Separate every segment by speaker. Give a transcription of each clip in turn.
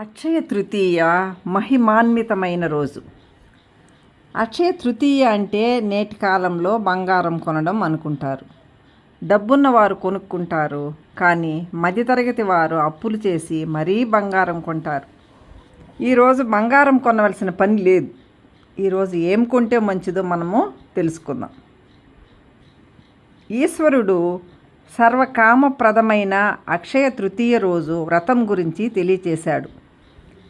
Speaker 1: అక్షయ తృతీయ మహిమాన్వితమైన రోజు. అక్షయ తృతీయ అంటే నేటి కాలంలో బంగారం కొనడం అనుకుంటారు. డబ్బున్న వారు కొనుక్కుంటారు కానీ మధ్యతరగతి వారు అప్పులు చేసి మరీ బంగారం కొంటారు. ఈరోజు బంగారం కొనవలసిన పని లేదు. ఈరోజు ఏం కొంటే మంచిదో మనము తెలుసుకుందాం. ఈశ్వరుడు సర్వకామప్రదమైన అక్షయ తృతీయ రోజు వ్రతం గురించి తెలియచేశాడు.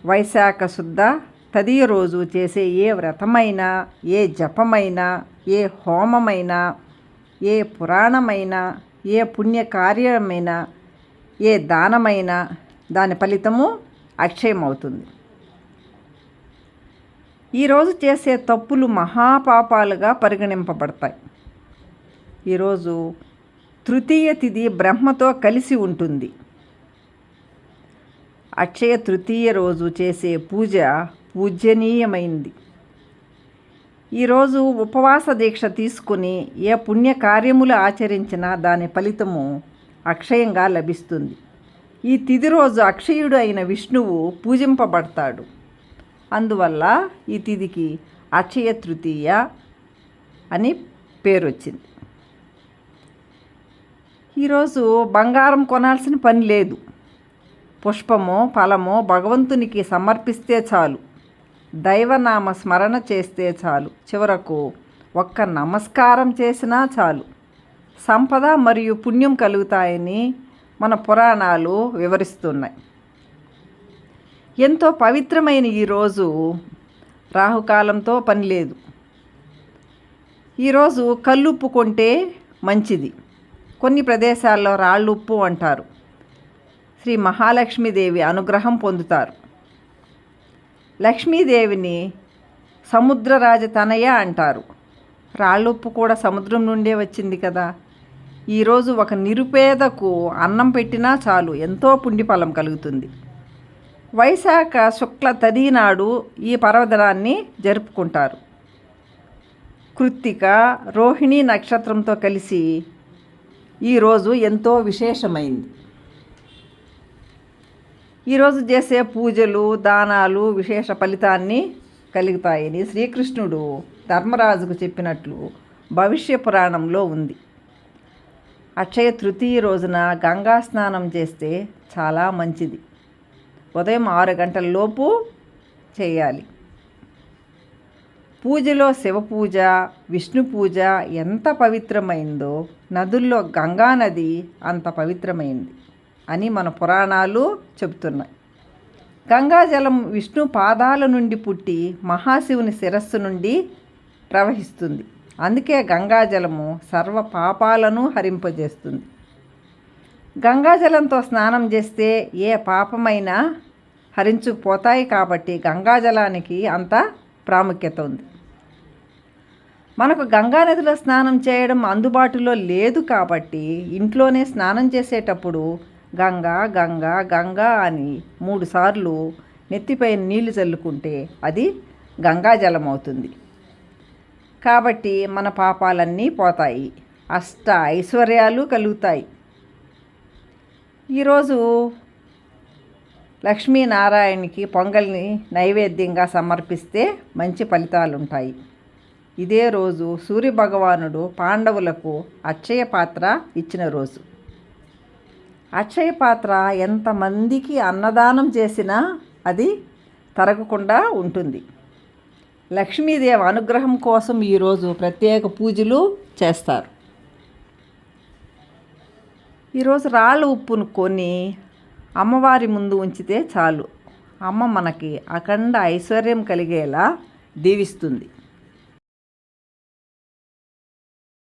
Speaker 1: వైశాఖ శుద్ధ తదియ రోజు చేసే ఏ వ్రతమైనా ఏ జపమైనా ఏ హోమమైనా ఏ పురాణమైనా ఏ పుణ్యకార్యమైనా ఏ దానమైనా దాని ఫలితము అక్షయమవుతుంది. ఈరోజు చేసే తప్పులు మహాపాపాలుగా పరిగణింపబడతాయి. ఈరోజు తృతీయ తిథి బ్రహ్మతో కలిసి ఉంటుంది. అక్షయ తృతీయ రోజు చేసే పూజ పూజనీయమైంది ఈరోజు ఉపవాస దీక్ష తీసుకుని ఏ పుణ్య కార్యములు ఆచరించినా దాని ఫలితము అక్షయంగా లభిస్తుంది. ఈ తిథి రోజు అక్షయుడు అయిన విష్ణువు పూజింపబడతాడు. అందువల్ల ఈ తిథికి అక్షయ తృతీయ అని పేరు వచ్చింది ఈరోజు బంగారం కొనాల్సిన పని లేదు. పుష్పము ఫలము భగవంతునికి సమర్పిస్తే చాలు. దైవనామ స్మరణ చేస్తే చాలు. చివరకు ఒక్క నమస్కారం చేసినా చాలు. సంపద మరియు పుణ్యం కలుగుతాయని మన పురాణాలు వివరిస్తున్నాయి. ఎంతో పవిత్రమైన ఈరోజు రాహుకాలంతో పని లేదు. ఈరోజు కల్లుప్పు కొంటే మంచిది. కొన్ని ప్రదేశాల్లో రాళ్ళు ఉప్పు అంటారు. శ్రీ మహాలక్ష్మీదేవి అనుగ్రహం పొందుతారు. లక్ష్మీదేవిని సముద్రరాజ తనయ అంటారు. రాళ్ళుప్పు కూడా సముద్రం నుండే వచ్చింది కదా. ఈరోజు ఒక నిరుపేదకు అన్నం పెట్టినా చాలు ఎంతో పుణ్యఫలం కలుగుతుంది. వైశాఖ శుక్ల తదినాడు ఈ పర్వదనాన్ని జరుపుకుంటారు. కృత్తిక రోహిణి నక్షత్రంతో కలిసి ఈరోజు ఎంతో విశేషమైంది. ఈరోజు చేసే పూజలు దానాలు విశేష ఫలితాన్ని కలుగుతాయని శ్రీకృష్ణుడు ధర్మరాజుకు చెప్పినట్లు భవిష్య పురాణంలో ఉంది. అక్షయ తృతీయ రోజున గంగా స్నానం చేస్తే చాలా మంచిది. ఉదయం ఆరు గంటలలోపు చేయాలి. పూజలో శివ పూజ విష్ణు పూజ ఎంత పవిత్రమైందో నదుల్లో గంగా నది అంత పవిత్రమైంది. అని మన పురాణాలు చెబుతున్నాయి. గంగాజలం విష్ణు పాదాల నుండి పుట్టి మహాశివుని శిరస్సు నుండి ప్రవహిస్తుంది. అందుకే గంగాజలము సర్వ పాపాలను హరింపజేస్తుంది. గంగాజలంతో స్నానం చేస్తే ఏ పాపమైనా హరించుకుపోతాయి కాబట్టి గంగాజలానికి అంత ప్రాముఖ్యత ఉంది. మనకు గంగా నదిలో స్నానం చేయడం అందుబాటులో లేదు కాబట్టి ఇంట్లోనే స్నానం చేసేటప్పుడు గంగా గంగా గంగా అని మూడుసార్లు నెత్తిపై నీళ్ళు చల్లుకుంటే అది గంగాజలం అవుతుంది. కాబట్టి మన పాపాలన్నీ పోతాయి. అష్ట ఐశ్వర్యాలు కలుగుతాయి. ఈరోజు లక్ష్మీనారాయణకి పొంగల్ని నైవేద్యంగా సమర్పిస్తే మంచి ఫలితాలుంటాయి. ఇదే రోజు సూర్యభగవానుడు పాండవులకు అక్షయ పాత్ర ఇచ్చిన రోజు. అక్షయ పాత్ర ఎంతమందికి అన్నదానం చేసినా అది తరగకుండా ఉంటుంది. లక్ష్మీదేవి అనుగ్రహం కోసం ఈరోజు ప్రత్యేక పూజలు చేస్తారు. ఈరోజు రాళ్ళ ఉప్పును కొని అమ్మవారి ముందు ఉంచితే చాలు. అమ్మ మనకి అఖండ ఐశ్వర్యం కలిగేలా దీవిస్తుంది.